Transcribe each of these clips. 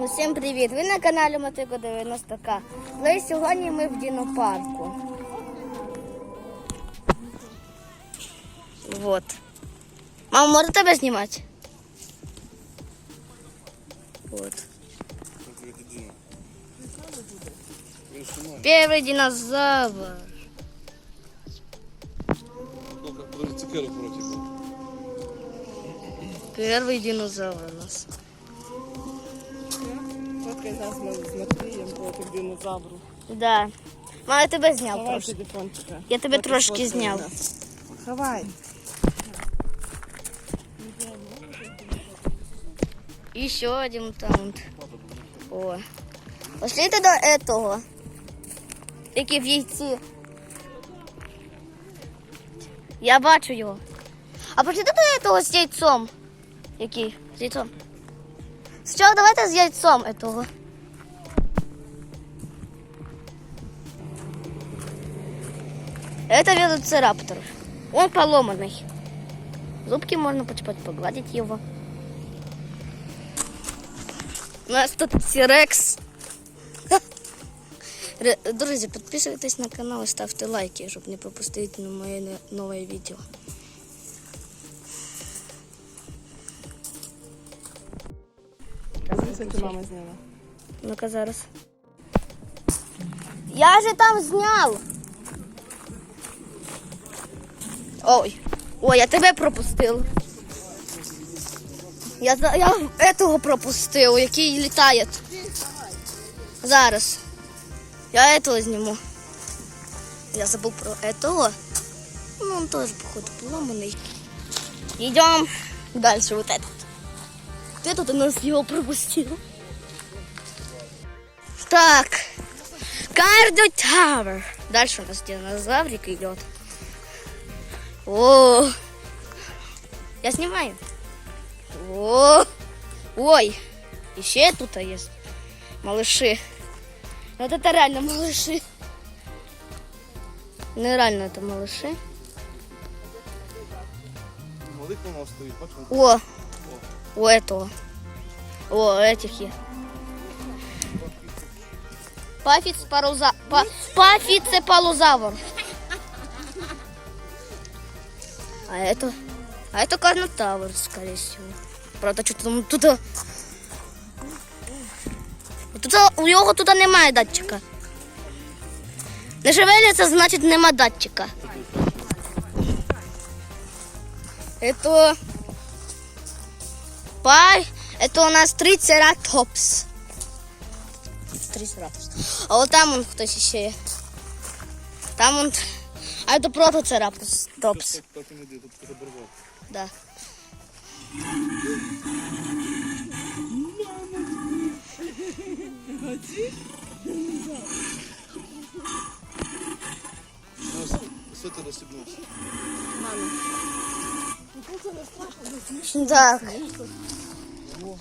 Усім привіт! Ви на каналі Мотико 90К. Але сьогодні ми в дінопарку. Вот. Мама, може тебе знімати? Вот. Первый динозавр. Сколько? Подожди, цукерок против. Первый динозавр у нас. Фоткай нас ми з Матвієм проти динозавру. Да. Мама, я тебе зняв Ховай трошки. телефончика. Я тебе Поки трошки фоткає зняв. нас. Ховай. Еще один таунт. О. Пошлите до этого. Який в яйці. Я бачу його. А пошлите до этого з яйцом. Який? З яйцом. Спочатку давайте з яйцом этого. Это велоцираптор. Он поломанный. Зубки можно почпать, погладить его. У нас тут Тірекс. Ре- Друзі, підписуйтесь на канал і ставте лайки, щоб не пропустити моє не- нове відео. Дивися, ти мама зняла. Ну-ка зараз. Я же там зняв. Ой. Ой, я тебе пропустив. Я, за- я этого пропустив, який літає. Зараз. Я этого зніму. Я забув про этого. Ну, он тоже, походу, поломанный. Идем дальше, вот этот. У нас его пропустил. Так. Кардио Тауэр. Дальше у нас динозаврик идет. О, я снимаю. О, ой, еще тут есть малыши. Вот это реально малыши. Нереально это малыши. О, у этого. О, этих є. Пафіц паруза... Па... Пафіцепалозавр. А это... А это карнотавр, скорее всего. Правда, что-то там тут... Тут у нього тут немає датчика. Не шевеляться, значить нема датчика. Это... Пай, это у нас трицератопс. Трицератопс. А вот там он хтось ще є. Там он... А это протоцераптопс. Топс. Так, так і не йди, тут переборвав. Да. Свитер розсібнувся. Так.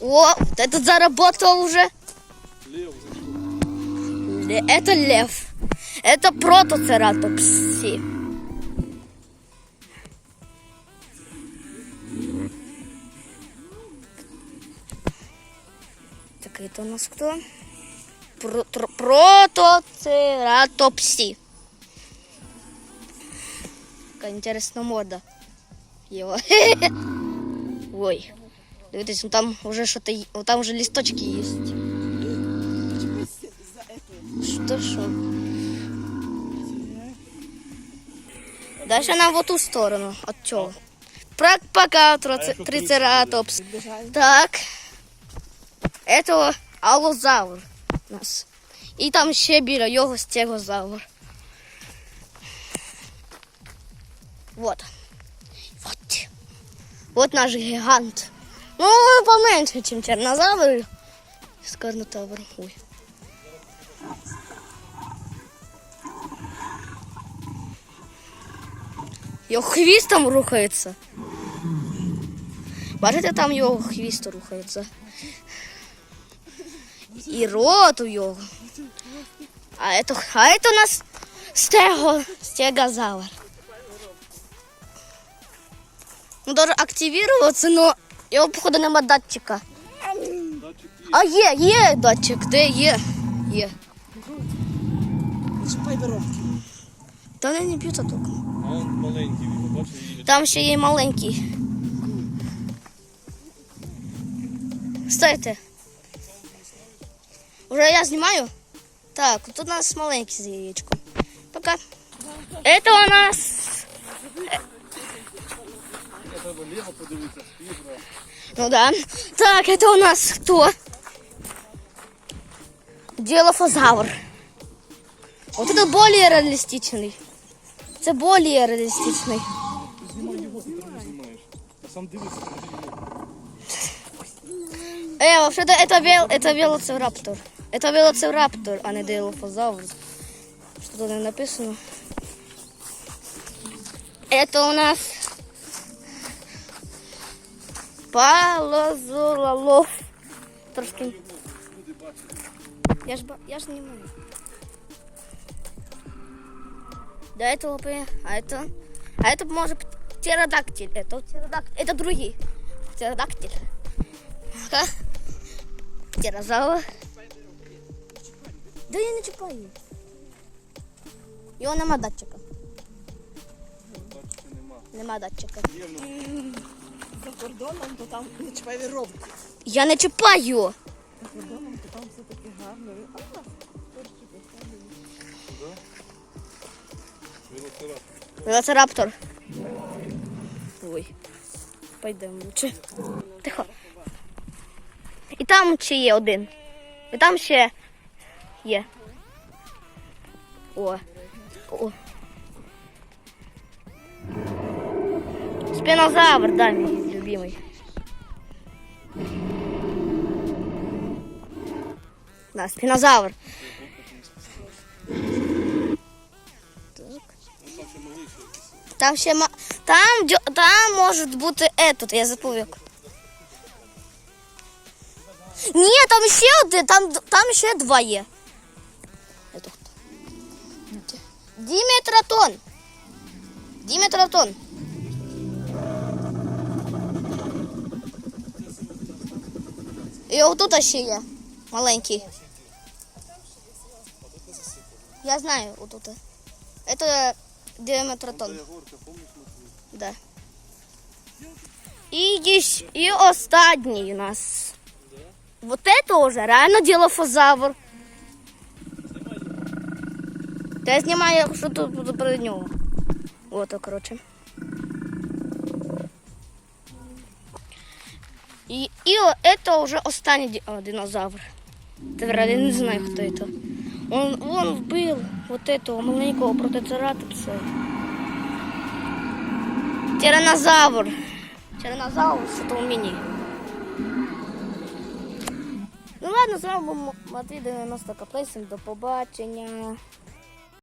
О, этот заработал уже. Это лев. Это протоцератопси. Так, это у нас кто? Про- протоцератопси. Какая интересная мода Его. Ой. Дивитесь, ну там уже что-то, є- ну там уже листочки есть. Что, что? Дальше нам в ту сторону. От чого? Прак пока троци- трицератопс. Так. Это алозавр у нас. І там ще біля його стегозавр. Вот. Вот. Вот наш гігант. Ну, поменше, ніж чернозавр. З карнотавром. Ой. Його хвіст там рухається. Бачите, там його хвіст рухається. І рот у його. А это, а это у нас стего, стегозавр. Он должен активироваться, но его, походу, нема датчика. Датчик є. А є, є датчик, де є? Є. Чіпай веровки. Та вони не б'ються током. А он маленький, він бачив, їде. Там ще є маленький. Стойте. Уже я знімаю? Так, тут у нас маленький з яєчком. Пока. Это у нас. Я треба ліво подивитися, співра. Ну да. Так, это у нас кто? Делофозавр. Вот это более реалистичный. Это более реалистичный. Знімай його, ти трохи знімаєш. А сам дивишся, куди його. Э, вообще-то это, вел, это велоцираптор. Это велоцираптор, а не делофозавр. Что тут не написано? Это у нас палозололов. Трошки. Я ж, я ж не могу. До этого, пе- а это, а это может быть птеродактиль. Это птеродактиль, это другие. Птеродактиль. Ага. Птерозавр. Да я не чіпаю. Його нема датчика. Бачите, нема. Нема датчика. За кордоном, то там не чіпай веровки. Я не чіпаю. За кордоном, то там все таки гарно. А, Сюди. Велоцираптор. Велоцираптор. Ой. Пойдемо лучше. Тихо. І там ще є один. І там ще є. О. О. Спинозавр, да, мій любимий. Да, спинозавр. Так. Ну, там ще малий ще якийсь. Там ще ма... там, дьо- там може бути этот, я забув як. Ні, там ще один, там, там ще два є. Это хто? І отут ще є. Маленький. Я знаю, отут. Это тут? Да. І, єщ- і останній у нас. Вот это уже реально ділофозавр. Та я знімаю, що тут про нього. Вот, короче. І, і о- это уже останній ді- о, динозавр. Тепер я не знаю, хто це. Он, он вбив вот этого маленького протецератопса. Тиранозавр. Тиранозавр это у меня. Ну ладно, з вами був Матвій 90 Каплейсен. До побачення.